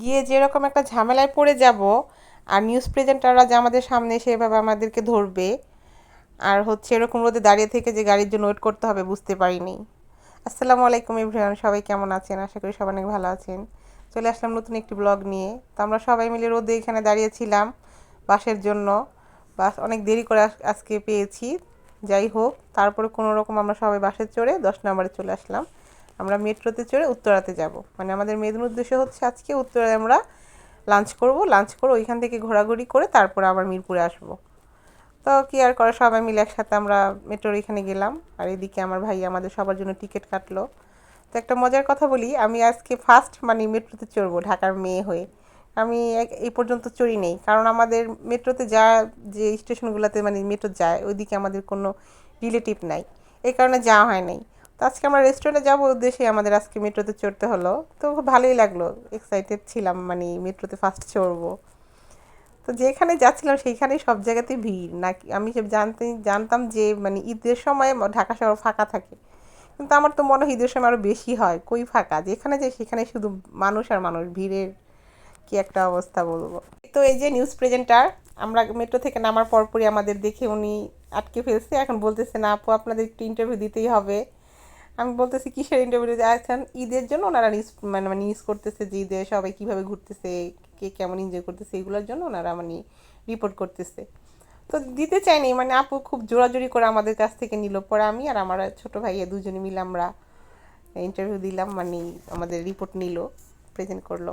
গিয়ে যেরকম একটা ঝামেলায় পড়ে যাব, আর নিউজ প্রেজেন্টাররা যে আমাদের সামনে সেভাবে আমাদেরকে ধরবে, আর হচ্ছে এরকম রোদে দাঁড়িয়ে থেকে যে গাড়ির জন্য ওয়েট করতে হবে বুঝতে পারিনি। আসসালামু আলাইকুম ইব্রাহিম সবাই কেমন আছেন? আশা করি সবাই অনেক ভালো আছেন। চলে আসলাম নতুন একটি ব্লগ নিয়ে। তো আমরা সবাই মিলে রোদে এখানে দাঁড়িয়েছিলাম বাসের জন্য। বাস অনেক দেরি করে আজকে পেয়েছি। যাই হোক, তারপরে কোনো রকম আমরা সবাই বাসে চড়ে দশ নম্বরে চলে আসলাম। আমরা মেট্রোতে চড়ে উত্তরাতে যাব। মানে আমাদের মেদিন উদ্দেশ্য হচ্ছে আজকে উত্তরায় আমরা লাঞ্চ করব। লাঞ্চ করে ওইখান থেকে ঘোরাঘুরি করে তারপরে আবার মিরপুরে আসব। তো কি আর করে, সবাই মিলে একসাথে আমরা মেট্রোর এখানে গেলাম। আর এদিকে আমার ভাই আমাদের সবার জন্য টিকিট কাটলো। তো একটা মজার কথা বলি, আমি আজকে ফার্স্ট মানে মেট্রোতে চড়বো ঢাকার মেয়ে হয়ে। আমি এই পর্যন্ত চড়ি নেই। কারণ আমাদের মেট্রোতে যা, যে স্টেশনগুলোতে মানে মেট্রো যায়, ওইদিকে আমাদের কোনো রিলেটিভ নাই। এই কারণে যাওয়া হয় নাই। তো আজকে আমরা রেস্টুরেন্টে যাব উদ্দেশ্যে আমাদের আজকে মেট্রোতে চড়তে হলো। তো খুব ভালোই লাগল। এক্সাইটেড ছিলাম মানে মেট্রোতে ফার্স্ট চড়বো। তো যেখানে যাচ্ছিলাম সেইখানেই সব জায়গাতেই ভিড়। নাকি আমি সব জানতে, জানতাম যে মানে ঈদের সময় ঢাকা শহর ফাঁকা থাকে। কিন্তু আমার তো মনে হয় ঈদের সময় আরও বেশি হয়। কই ফাঁকা? যেখানে যাই সেখানে শুধু মানুষ আর মানুষ। ভিড়ের কি একটা অবস্থা বলব? তো এই যে নিউজ প্রেজেন্টার আমরা মেট্রো থেকে নামার পরপরই আমাদের দেখে উনি আটকে ফেলছে। এখন বলতেছে, না আপু, আপনাদের একটু ইন্টারভিউ দিতেই হবে। আমি বলতেছি, কিসের ইন্টারভিউ আছেন ঈদের জন্য ওনারা মানে মানে নিউজ করতেছে যে ঈদে সবাই কীভাবে ঘুরতেছে, কে কেমন এনজয় করতেছে, এগুলোর জন্য ওনারা মানে রিপোর্ট করতেছে। তো দিতে চাইনি মানে আপু খুব জোরাজোরি করে আমাদের কাছ থেকে নিল। পরে আমি আর আমার ছোটো ভাইয়া দুজনে মিলে আমরা ইন্টারভিউ দিলাম মানে আমাদের রিপোর্ট নিল প্রেজেন্ট করল।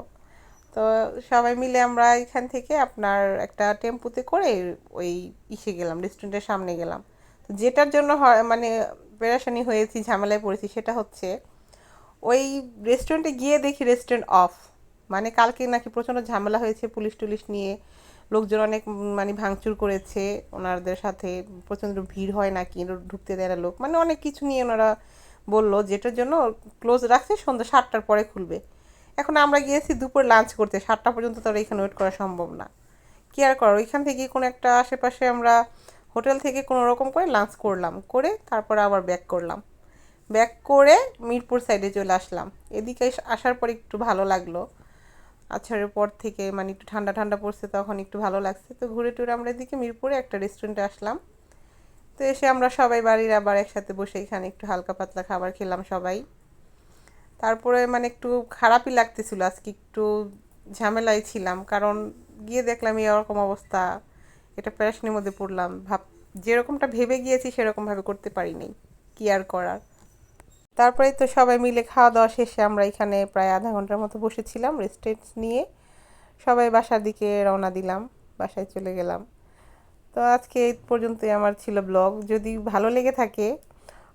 তো সবাই মিলে আমরা এখান থেকে আপনার একটা টেম্পুতে করে ওই ইসে গেলাম রেস্টুরেন্টের সামনে গেলাম। তো যেটার জন্য হয় মানে পেরেশানি হয়েছি, ঝামেলায় পড়েছি, সেটা হচ্ছে ওই রেস্টুরেন্টে গিয়ে দেখি রেস্টুরেন্ট অফ মানে কালকে নাকি প্রচণ্ড ঝামেলা হয়েছে, পুলিশ টুলিশ নিয়ে লোকজন অনেক মানে ভাঙচুর করেছে, ওনাদের সাথে প্রচণ্ড ভিড় হয় নাকি ঢুকতে দেয় না লোক। মানে অনেক কিছু নিয়ে ওনারা বলল, যেটার জন্য ক্লোজ রাখছে, সন্ধ্যা সাতটার পরে খুলবে। এখন আমরা গিয়েছি দুপুর লাঞ্চ করতে, সাতটা পর্যন্ত তো এখানে ওয়েট করা সম্ভব না। কি আর করো ওইখান থেকে কোনো একটা আশেপাশে আমরা হোটেল থেকে কোনো রকম করে লাঞ্চ করলাম, করে তারপরে আবার ব্যাক করলাম। ব্যাক করে মিরপুর সাইডে চলে আসলাম। এদিকে আসার পর একটু ভালো লাগল। আছাড়ের পর থেকে মানে একটু ঠান্ডা ঠান্ডা পড়ছে, তখন একটু ভালো লাগছে। তো ঘুরে টুরে আমরা এদিকে মিরপুরে একটা রেস্টুরেন্টে আসলাম। তো এসে আমরা সবাই বাড়ির আবার একসাথে বসে এখানে একটু হালকা পাতলা খাবার খেলাম সবাই। তারপরে মানে একটু খারাপই লাগতেছিল, আজকে একটু ঝামেলায় ছিলাম। কারণ গিয়ে দেখলাম এরকম অবস্থা। এটা প্যারাশনির মধ্যে পড়লাম। ভাব, যেরকমটা ভেবে গিয়েছি, সেরকমভাবে করতে পারিনি। কি আর করার? তারপরে তো সবাই মিলে খাওয়া দাওয়া শেষে আমরা এখানে প্রায় আধা ঘণ্টার মতো বসেছিলাম রেস্টেন্ট নিয়ে। সবাই বাসার দিকে রওনা দিলাম, বাসায় চলে গেলাম। তো আজকে এই পর্যন্তই আমার ছিল ব্লগ। যদি ভালো লেগে থাকে,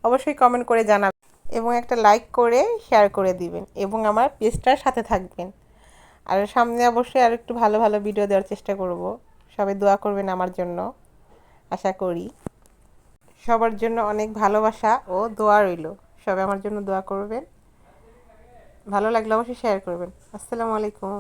অবশ্যই কমেন্ট করে জানাবেন এবং একটা লাইক করে শেয়ার করে দিবেন এবং আমার পেজটার সাথে থাকবেন। আর সামনে অবশ্যই আর একটু ভালো ভালো ভিডিও দেওয়ার চেষ্টা করব। সবাই দোয়া করবেন আমার জন্য, আশা করি। সবার জন্য অনেক ভালোবাসা ও দোয়া রইল। সবাই আমার জন্য দোয়া করবেন। ভালো লাগলে অবশ্যই শেয়ার করবেন। আসসালামু আলাইকুম।